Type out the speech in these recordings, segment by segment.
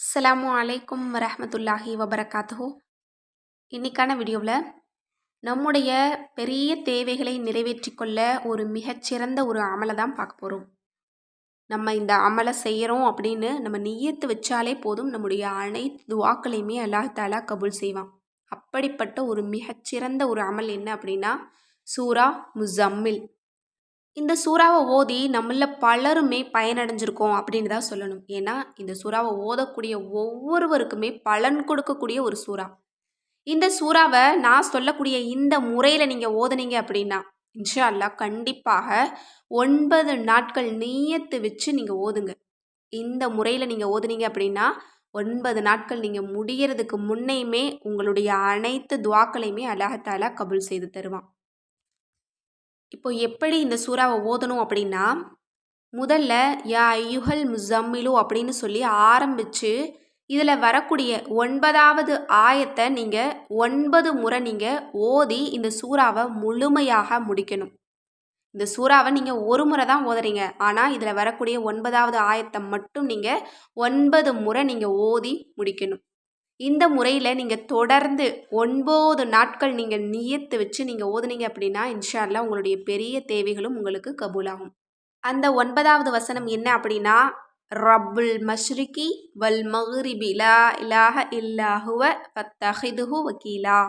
அஸ்ஸலாமு அலைக்கும் வரமத்துல்லாஹி வபரகாத்துஹு. இன்னைக்கான வீடியோவில் நம்முடைய பெரிய தேவைகளை நிறைவேற்றி கொள்ள ஒரு மிகச்சிறந்த ஒரு அமலை தான் பார்க்க போகிறோம் நம்ம இந்த அமலை செய்கிறோம் அப்படின்னு நம்ம நியத்து வச்சாலே போதும் நம்முடைய அனைத்து துவாக்களையுமே அல்லாஹ் தாலா கபூல் செய்வான். அப்படிப்பட்ட ஒரு மிகச்சிறந்த ஒரு அமல் என்ன அப்படின்னா சூரா முசம்மில் இந்த சூறாவை ஓதி நம்மள பலருமே பயனடைஞ்சிருக்கோம் அப்படின்னு தான் சொல்லணும். ஏன்னா இந்த சூறாவை ஓதக்கூடிய ஒவ்வொருவருக்குமே பலன் கொடுக்கக்கூடிய ஒரு சூறா. இந்த சூறாவை நான் சொல்லக்கூடிய இந்த முறையில் நீங்கள் ஓதுனீங்க அப்படின்னா இன்ஷா அல்லாஹ் கண்டிப்பாக ஒன்பது நாட்கள் நீயத்து வச்சு நீங்கள் ஓதுங்க. இந்த முறையில் நீங்கள் ஓதுனீங்க அப்படின்னா ஒன்பது நாட்கள் நீங்கள் முடியறதுக்கு முன்னையுமே உங்களுடைய அனைத்து துவாக்களையுமே அல்லாஹாலா கபுல் செய்து தருவான். இப்போ எப்படி இந்த சூறாவை ஓதணும் அப்படின்னா முதல்ல யா யுஹல் முசம்மிலு அப்படின்னு சொல்லி ஆரம்பித்து இதில் வரக்கூடிய ஒன்பதாவது ஆயத்தை நீங்கள் ஒன்பது முறை நீங்கள் ஓதி இந்த சூறாவை முழுமையாக முடிக்கணும். இந்த சூறாவை நீங்கள் ஒரு முறை தான் ஓதுறீங்க. ஆனால் இதில் வரக்கூடிய ஒன்பதாவது ஆயத்தை மட்டும் நீங்கள் ஒன்பது முறை நீங்கள் ஓதி முடிக்கணும். இந்த முறையில் நீங்கள் தொடர்ந்து ஒன்பது நாட்கள் நீங்கள் நியத்து வச்சு நீங்கள் ஓதுனீங்க அப்படின்னா இன்ஷால்லா உங்களுடைய பெரிய தேவைகளும் உங்களுக்கு கபூலாகும். அந்த ஒன்பதாவது வசனம் என்ன அப்படின்னா ரப்புல் மஷ்ரிகி வல் மஹ்ரிபி லா இலாஹ இல்லாஹுவ ஃபத்தஹிதுஹு வக்கீலா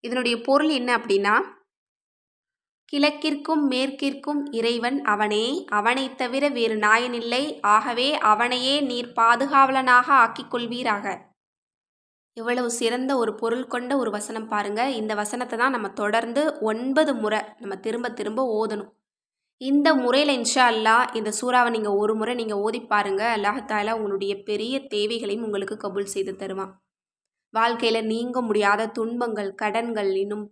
இதனுடைய பொருள் என்ன அப்படின்னா கிழக்கிற்கும் மேற்கிற்கும் இறைவன் அவனே அவனைத் தவிர வேறு நாயனில்லை ஆகவே அவனையே நீர் பாதுகாவலனாக ஆக்கிக் கொள்வீராக. இவ்வளவு சிறந்த ஒரு பொருள் கொண்ட ஒரு வசனம் பாருங்க. இந்த வசனத்தை தான் நம்ம தொடர்ந்து ஒன்பது முறை நம்ம திரும்ப திரும்ப ஓதணும். இந்த முறையில் இன்ஷா அல்லாஹ் இந்த சூறாவை நீங்கள் ஒரு முறை நீங்கள் ஓதி பாருங்க. அல்லாஹாலா உங்களுடைய பெரிய தேவைகளையும் உங்களுக்கு கபூல் செய்து தருவான். வாழ்க்கையில் நீங்க முடியாத துன்பங்கள் கடன்கள் இன்னும்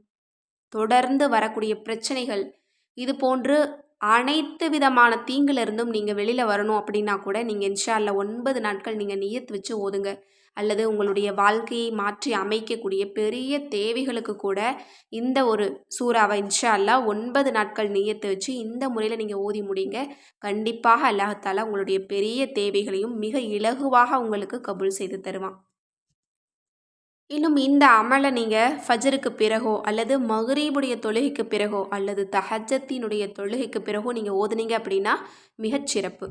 தொடர்ந்து வரக்கூடிய பிரச்சனைகள் இது போன்று அனைத்து விதமான தீங்கிலிருந்தும் நீங்கள் வெளியில் வரணும் அப்படின்னா கூட நீங்கள் இன்ஷால்ல ஒன்பது நாட்கள் நீங்கள் நியத்து வச்சு ஓதுங்க. அல்லது உங்களுடைய வாழ்க்கையை மாற்றி அமைக்கக்கூடிய பெரிய தேவைகளுக்கு கூட இந்த ஒரு சூறாவை இன்ஷா அல்லா ஒன்பது நாட்கள் நியத்து வச்சு இந்த முறையில் நீங்கள் ஓதி முடிங்க. கண்டிப்பாக அல்லாஹாலா உங்களுடைய பெரிய தேவைகளையும் மிக இலகுவாக உங்களுக்கு கபூல் செய்து தருவான். இன்னும் இந்த அமலை நீங்கள் ஃபஜருக்கு பிறகோ அல்லது மகரீபுடைய தொழுகைக்கு பிறகோ அல்லது தஹஜத்தினுடைய தொழுகைக்கு பிறகோ நீங்கள் ஓதுனீங்க அப்படின்னா மிகச்சிறப்பு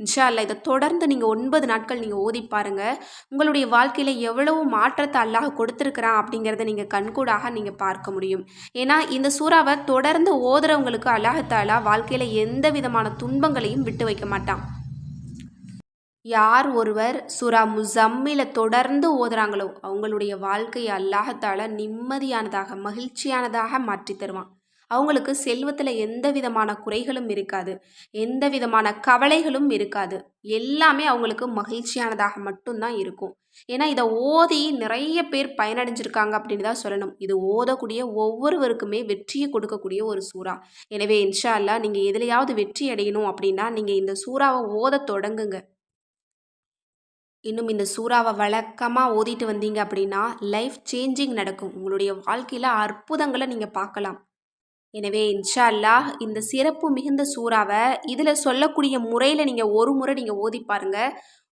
இன்ஷா அல்லா இதை தொடர்ந்து நீங்கள் ஒன்பது நாட்கள் நீங்கள் ஓதி பாருங்கள் உங்களுடைய வாழ்க்கையில் எவ்வளவு மாற்றத்தை அல்லாஹ் கொடுத்துருக்குறான் அப்படிங்கிறத நீங்கள் கண்கூடாக நீங்கள் பார்க்க முடியும். ஏன்னா இந்த சூறாவை தொடர்ந்து ஓதுறவங்களுக்கு அல்லாஹத்தாலா வாழ்க்கையில் எந்த விதமான துன்பங்களையும் விட்டு வைக்க மாட்டான். யார் ஒருவர் சுரா முசம்மில தொடர்ந்து ஓதுறாங்களோ அவங்களுடைய வாழ்க்கையை அல்லாஹத்தால நிம்மதியானதாக மகிழ்ச்சியானதாக மாற்றி தருவான். அவங்களுக்கு செல்வத்தில் எந்த விதமான குறைகளும் இருக்காது எந்த விதமான கவலைகளும் இருக்காது. எல்லாமே அவங்களுக்கு மகிழ்ச்சியானதாக மட்டும்தான் இருக்கும். ஏன்னா இதை ஓதி நிறைய பேர் பயனடைஞ்சிருக்காங்க அப்படின்னு தான் சொல்லணும். இது ஓதக்கூடிய ஒவ்வொருவருக்குமே வெற்றியை கொடுக்கக்கூடிய ஒரு சூறா. எனவே இன்ஷா அல்லா நீங்கள் எதுலையாவது வெற்றி அடையணும் அப்படின்னா நீங்கள் இந்த சூறாவை ஓத தொடங்குங்க. இன்னும் இந்த சூறாவை வழக்கமாக ஓதிட்டு வந்தீங்க அப்படின்னா லைஃப் சேஞ்சிங் நடக்கும். உங்களுடைய வாழ்க்கையில் அற்புதங்களை நீங்கள் பார்க்கலாம். எனவே இன்ஷா அல்லாஹ் இந்த சிறப்பு மிகுந்த சூறாவை இதில் சொல்லக்கூடிய முறையில் நீங்கள் ஒரு முறை நீங்கள் ஓதி பாருங்க.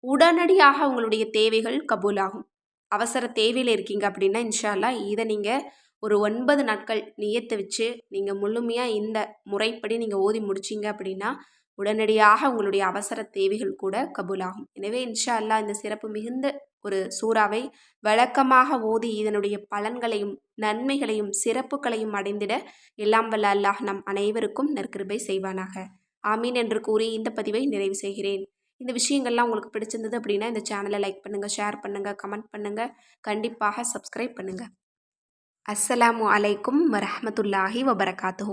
உடனடியாக உங்களுடைய தேவைகள் கபூலாகும். அவசர தேவையில் இருக்கீங்க அப்படின்னா இன்ஷா அல்லாஹ் இதை நீங்கள் ஒரு ஒன்பது நாட்கள் நியத்தை வச்சு நீங்கள் முழுமையாக இந்த முறைப்படி நீங்கள் ஓதி முடிச்சிங்க அப்படின்னா உடனடியாக உங்களுடைய அவசர தேவைகள் கூட கபூலாகும். எனவே இன்ஷா அல்லா இந்த சிறப்பு மிகுந்த ஒரு சூறாவை வழக்கமாக ஓதி இதனுடைய பலன்களையும் நன்மைகளையும் சிறப்புகளையும் அடைந்திட எல்லாம் வல்ல அல்லாஹ் நம் அனைவருக்கும் நற்கிருபை செய்வானாக. ஆமீன் என்று கூறி இந்த பதிவை நிறைவு செய்கிறேன். இந்த விஷயங்கள்லாம் உங்களுக்கு பிடிச்சிருந்தது அப்படின்னா இந்த சேனலை லைக் பண்ணுங்கள் ஷேர் பண்ணுங்கள் கமெண்ட் பண்ணுங்கள் கண்டிப்பாக சப்ஸ்கிரைப் பண்ணுங்கள் அஸ்ஸலாமு அலைக்கும் வரமத்துல்லாஹி வபரகாத்து